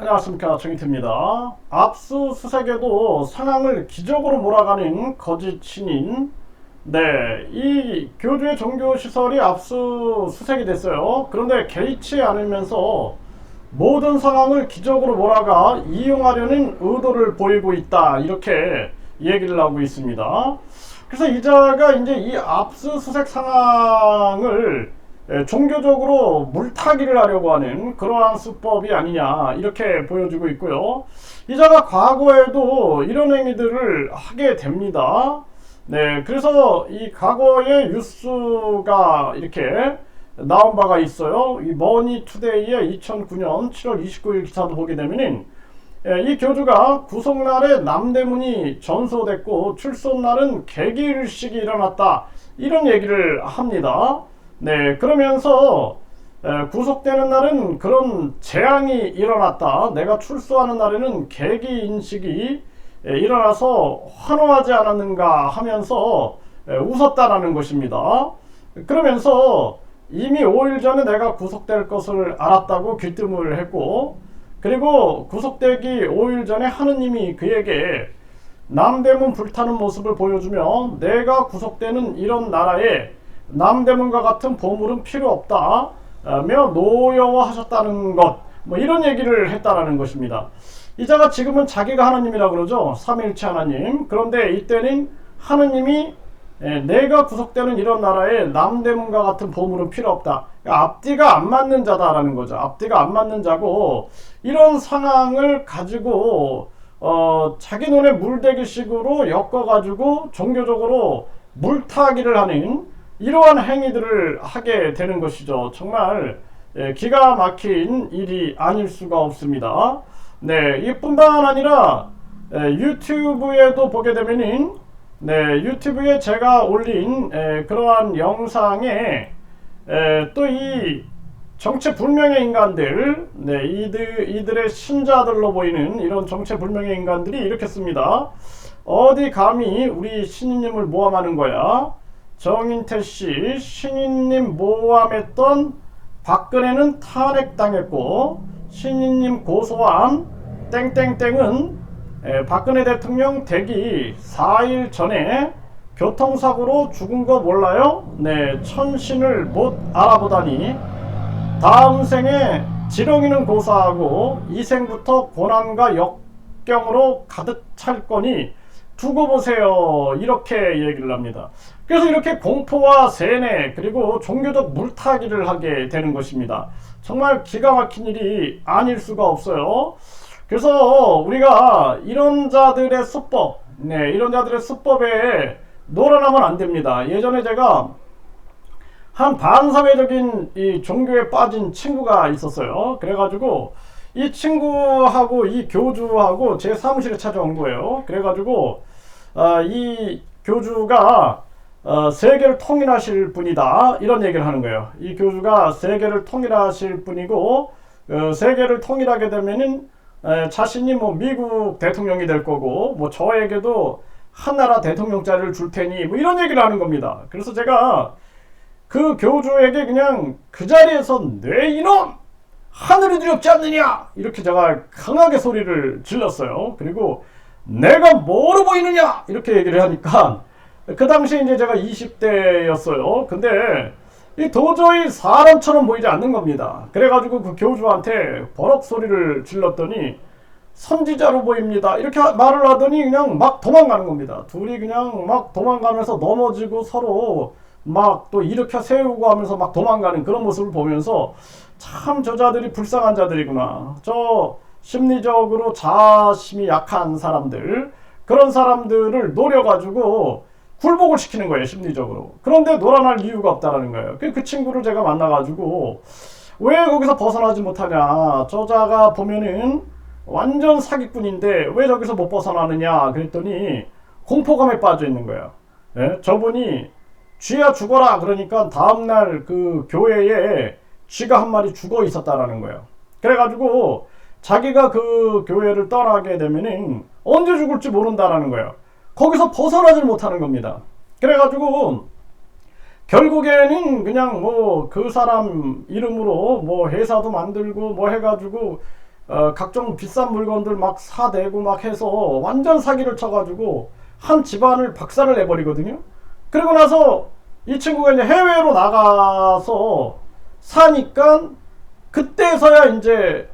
안녕하십니까 정희태입니다. 압수수색에도 상황을 기적으로 몰아가는 거짓 신인 네, 이 교주의 종교시설이 압수수색이 됐어요. 그런데 개의치 않으면서 모든 상황을 기적으로 몰아가 이용하려는 의도를 보이고 있다. 이렇게 얘기를 하고 있습니다. 그래서 이자가 이제 이 압수수색 상황을 예, 종교적으로 물타기를 하려고 하는 그러한 수법이 아니냐 이렇게 보여지고 있고요. 이자가 과거에도 이런 행위들을 하게 됩니다. 네, 그래서 이 과거의 뉴스가 이렇게 나온 바가 있어요. 이 머니투데이의 2009년 7월 29일 기사도 보게 되면은 예, 이 교주가 구속날에 남대문이 전소됐고 출소날은 개기일식이 일어났다 이런 얘기를 합니다. 네, 그러면서 에, 구속되는 날은 그런 재앙이 일어났다. 내가 출소하는 날에는 계기 인식이 에, 일어나서 환호하지 않았는가 하면서 에, 웃었다라는 것입니다. 그러면서 이미 5일 전에 내가 구속될 것을 알았다고 귀뜸을 했고, 그리고 구속되기 5일 전에 하느님이 그에게 남대문 불타는 모습을 보여주며 내가 구속되는 이런 나라에 남대문과 같은 보물은 필요 없다 며 노여워하셨다는 것, 뭐 이런 얘기를 했다라는 것입니다. 이자가 지금은 자기가 하나님이라 그러죠. 삼일체 하나님. 그런데 이때는 하느님이 내가 구속되는 이런 나라에 남대문과 같은 보물은 필요 없다. 그러니까 앞뒤가 안 맞는 자다라는 거죠. 앞뒤가 안 맞는 자고 이런 상황을 가지고 어, 자기 눈에 물대기식으로 엮어가지고 종교적으로 물타기를 하는 이러한 행위들을 하게 되는 것이죠. 정말 예, 기가 막힌 일이 아닐 수가 없습니다. 네, 이뿐만 아니라 예, 유튜브에도 보게 되면은 네, 유튜브에 제가 올린 에, 그러한 영상에 또이 정체 불명의 인간들, 네, 이들, 이들의 신자들로 보이는 이런 정체 불명의 인간들이 이렇게 씁니다. 어디 감히 우리 신인님을 모함하는 거야? 정인태 씨, 신인님 모함했던 박근혜는 탄핵당했고, 신인님 고소한 땡땡땡은 박근혜 대통령 되기 4일 전에 교통사고로 죽은 거 몰라요? 네, 천신을 못 알아보다니 다음 생에 지렁이는 고사하고 이 생부터 고난과 역경으로 가득 찰 거니 두고 보세요. 이렇게 얘기를 합니다. 그래서 이렇게 공포와 세뇌 그리고 종교적 물타기를 하게 되는 것입니다. 정말 기가 막힌 일이 아닐 수가 없어요. 그래서 우리가 이런 자들의 수법, 네, 이런 자들의 수법에 놀아나면 안 됩니다. 예전에 제가 한 반사회적인 이 종교에 빠진 친구가 있었어요. 그래가지고 이 친구하고 이 교주하고 제 사무실에 찾아온 거예요. 그래가지고 어, 이 교주가 어, 세계를 통일하실 분이다 이런 얘기를 하는 거예요. 이 교주가 세계를 통일하실 분이고 어, 세계를 통일하게 되면은 에, 자신이 뭐 미국 대통령이 될 거고 뭐 저에게도 하나라 대통령 자리를 줄 테니 뭐 이런 얘기를 하는 겁니다. 그래서 제가 그 교주에게 그냥 그 자리에서 내 이놈 하늘이 두렵지 않느냐 이렇게 제가 강하게 소리를 질렀어요. 그리고 내가 뭐로 보이느냐 이렇게 얘기를 하니까 그 당시에 이제 제가 20대였어요. 근데 이 도저히 사람처럼 보이지 않는 겁니다. 그래가지고 그 교주한테 버럭 소리를 질렀더니 선지자로 보입니다. 이렇게 말을 하더니 그냥 막 도망가는 겁니다. 둘이 그냥 막 도망가면서 넘어지고 서로 막 또 일으켜 세우고 하면서 막 도망가는 그런 모습을 보면서 참 저자들이 불쌍한 자들이구나. 저 심리적으로 자심이 약한 사람들 그런 사람들을 노려가지고 굴복을 시키는 거예요 심리적으로. 그런데 놀아날 이유가 없다라는 거예요. 그, 그 친구를 제가 만나가지고 왜 거기서 벗어나지 못하냐. 저자가 보면은 완전 사기꾼인데 왜 저기서 못 벗어나느냐 그랬더니 공포감에 빠져 있는 거예요. 예? 저분이 쥐야 죽어라 그러니까 다음날 그 교회에 쥐가 한 마리 죽어 있었다라는 거예요. 그래가지고 자기가 그 교회를 떠나게 되면은 언제 죽을지 모른다라는 거예요. 거기서 벗어나질 못하는 겁니다. 그래가지고 결국에는 그냥 뭐 그 사람 이름으로 뭐 회사도 만들고 뭐 해가지고 어, 각종 비싼 물건들 막 사대고 막 해서 완전 사기를 쳐가지고 한 집안을 박살을 내버리거든요. 그리고 나서 이 친구가 이제 해외로 나가서 사니까 그때서야 이제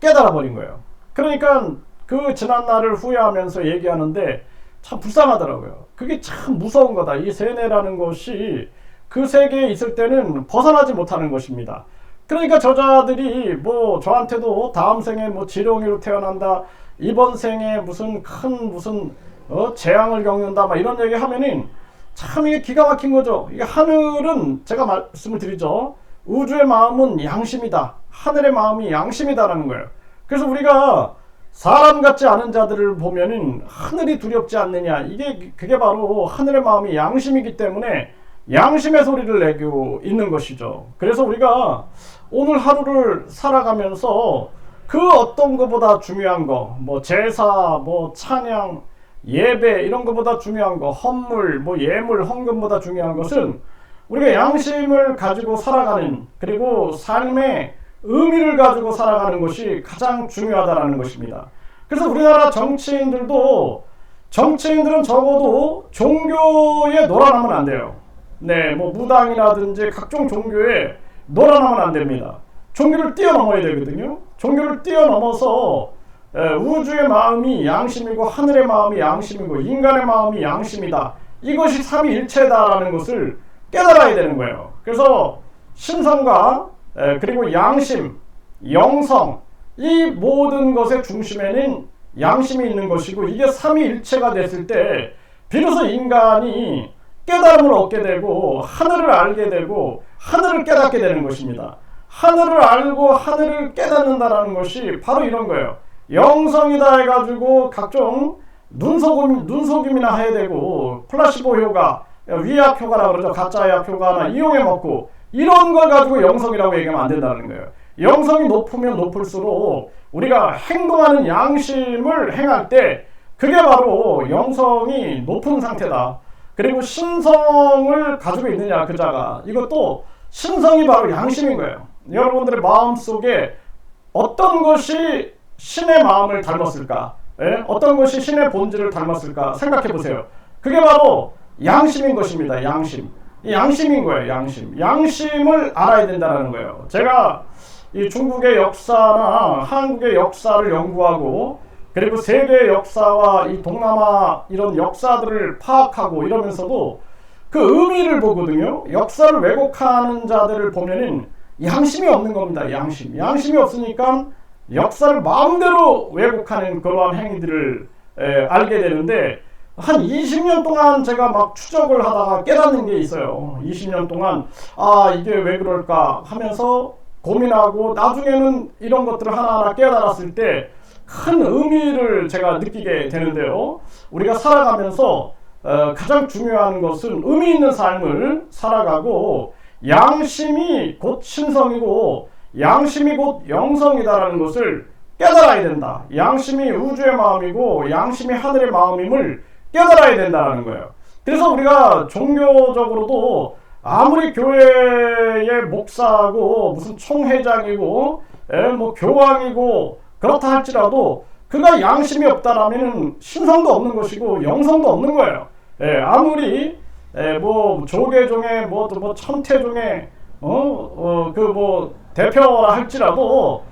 깨달아 버린 거예요. 그러니까 그 지난 날을 후회하면서 얘기하는데 참 불쌍하더라고요. 그게 참 무서운 거다. 이 세뇌라는 것이 그 세계에 있을 때는 벗어나지 못하는 것입니다. 그러니까 저자들이 뭐 저한테도 다음 생에 뭐 지렁이로 태어난다. 이번 생에 무슨 큰 무슨 어 재앙을 겪는다. 막 이런 얘기 하면은 참 이게 기가 막힌 거죠. 이게 하늘은 제가 말씀을 드리죠. 우주의 마음은 양심이다. 하늘의 마음이 양심이다라는 거예요. 그래서 우리가 사람 같지 않은 자들을 보면은 하늘이 두렵지 않느냐. 이게 그게 바로 하늘의 마음이 양심이기 때문에 양심의 소리를 내고 있는 것이죠. 그래서 우리가 오늘 하루를 살아가면서 그 어떤 것보다 중요한 거, 뭐 제사, 뭐 찬양, 예배 이런 것보다 중요한 거, 헌물, 뭐 예물, 헌금보다 중요한 것은 우리가 양심을 가지고 살아가는 그리고 삶의 의미를 가지고 살아가는 것이 가장 중요하다라는 것입니다. 그래서 우리나라 정치인들도 정치인들은 적어도 종교에 놀아나면 안 돼요. 네, 뭐 무당이라든지 각종 종교에 놀아나면 안 됩니다. 종교를 뛰어넘어야 되거든요. 종교를 뛰어넘어서 에, 우주의 마음이 양심이고 하늘의 마음이 양심이고 인간의 마음이 양심이다. 이것이 삼위일체다라는 것을 깨달아야 되는 거예요. 그래서 신성과 에, 그리고 양심, 영성 이 모든 것의 중심에는 양심이 있는 것이고 이게 삼위일체가 됐을 때 비로소 인간이 깨달음을 얻게 되고 하늘을 알게 되고 하늘을 깨닫게 되는 것입니다. 하늘을 알고 하늘을 깨닫는다라는 것이 바로 이런 거예요. 영성이다 해가지고 각종 눈속임, 눈속임이나 해야 되고 플라시보 효과, 위약 효과라 그러죠. 가짜 약 효과나 이용해 먹고 이런 걸 가지고 영성이라고 얘기하면 안 된다는 거예요. 영성이 높으면 높을수록 우리가 행동하는 양심을 행할 때 그게 바로 영성이 높은 상태다. 그리고 신성을 가지고 있느냐 그 자가 이것도 신성이 바로 양심인 거예요. 여러분들의 마음 속에 어떤 것이 신의 마음을 닮았을까? 예? 어떤 것이 신의 본질을 닮았을까? 생각해 보세요. 그게 바로 양심인 것입니다. 양심. 이 양심인 거예요. 양심. 양심을 알아야 된다는 거예요. 제가 이 중국의 역사나 한국의 역사를 연구하고 그리고 세계의 역사와 이 동남아 이런 역사들을 파악하고 이러면서도 그 의미를 보거든요. 역사를 왜곡하는 자들을 보면은 양심이 없는 겁니다. 양심. 양심이 없으니까 역사를 마음대로 왜곡하는 그러한 행위들을 에, 알게 되는데 한 20년 동안 제가 막 추적을 하다가 깨닫는 게 있어요. 20년 동안 아 이게 왜 그럴까 하면서 고민하고 나중에는 이런 것들을 하나하나 깨달았을 때 큰 의미를 제가 느끼게 되는데요. 우리가 살아가면서 어, 가장 중요한 것은 의미 있는 삶을 살아가고 양심이 곧 신성이고 양심이 곧 영성이다라는 것을 깨달아야 된다. 양심이 우주의 마음이고 양심이 하늘의 마음임을 깨달아야 된다는 거예요. 그래서 우리가 종교적으로도 아무리 교회의 목사고 무슨 총회장이고 에, 뭐 교황이고 그렇다 할지라도 그가 양심이 없다라면 신성도 없는 것이고 영성도 없는 거예요. 예, 아무리 예, 뭐 조계종의 뭐뭐 뭐 천태종의 어그 뭐 대표라 할지라도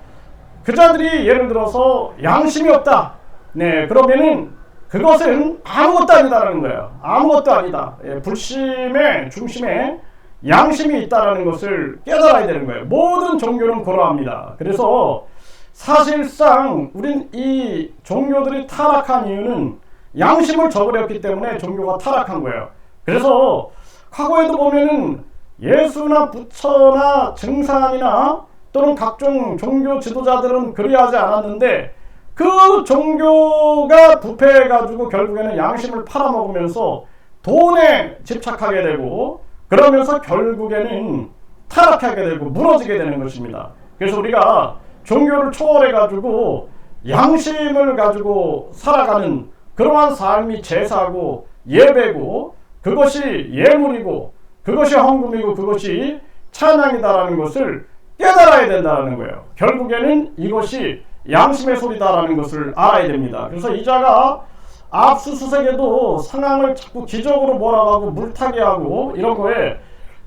그 자들이 예를 들어서 양심이 없다. 네, 그러면은 그것은 아무것도 아니다라는 거예요. 아무것도 아니다. 예, 불심의 중심에 양심이 있다라는 것을 깨달아야 되는 거예요. 모든 종교는 그러합니다. 그래서 사실상 우린 이 종교들이 타락한 이유는 양심을 저버렸기 때문에 종교가 타락한 거예요. 그래서 과거에도 보면은 예수나 부처나 증산이나 또는 각종 종교 지도자들은 그리하지 않았는데 그 종교가 부패해가지고 결국에는 양심을 팔아먹으면서 돈에 집착하게 되고 그러면서 결국에는 타락하게 되고 무너지게 되는 것입니다. 그래서 우리가 종교를 초월해가지고 양심을 가지고 살아가는 그러한 삶이 제사고 예배고 그것이 예물이고 그것이 헌금이고 그것이 찬양이다라는 것을 깨달아야 된다는 거예요. 결국에는 이것이 양심의 소리다라는 것을 알아야 됩니다. 그래서 이자가 압수수색에도 상황을 자꾸 기적으로 몰아가고 물타기 하고 이런 거에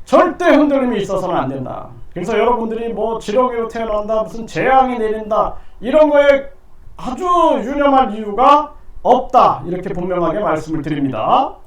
절대 흔들림이 있어서는 안 된다. 그래서 여러분들이 뭐 지렁이로 태어난다, 무슨 재앙이 내린다 이런 거에 아주 유념할 이유가 없다 이렇게 분명하게 말씀을 드립니다.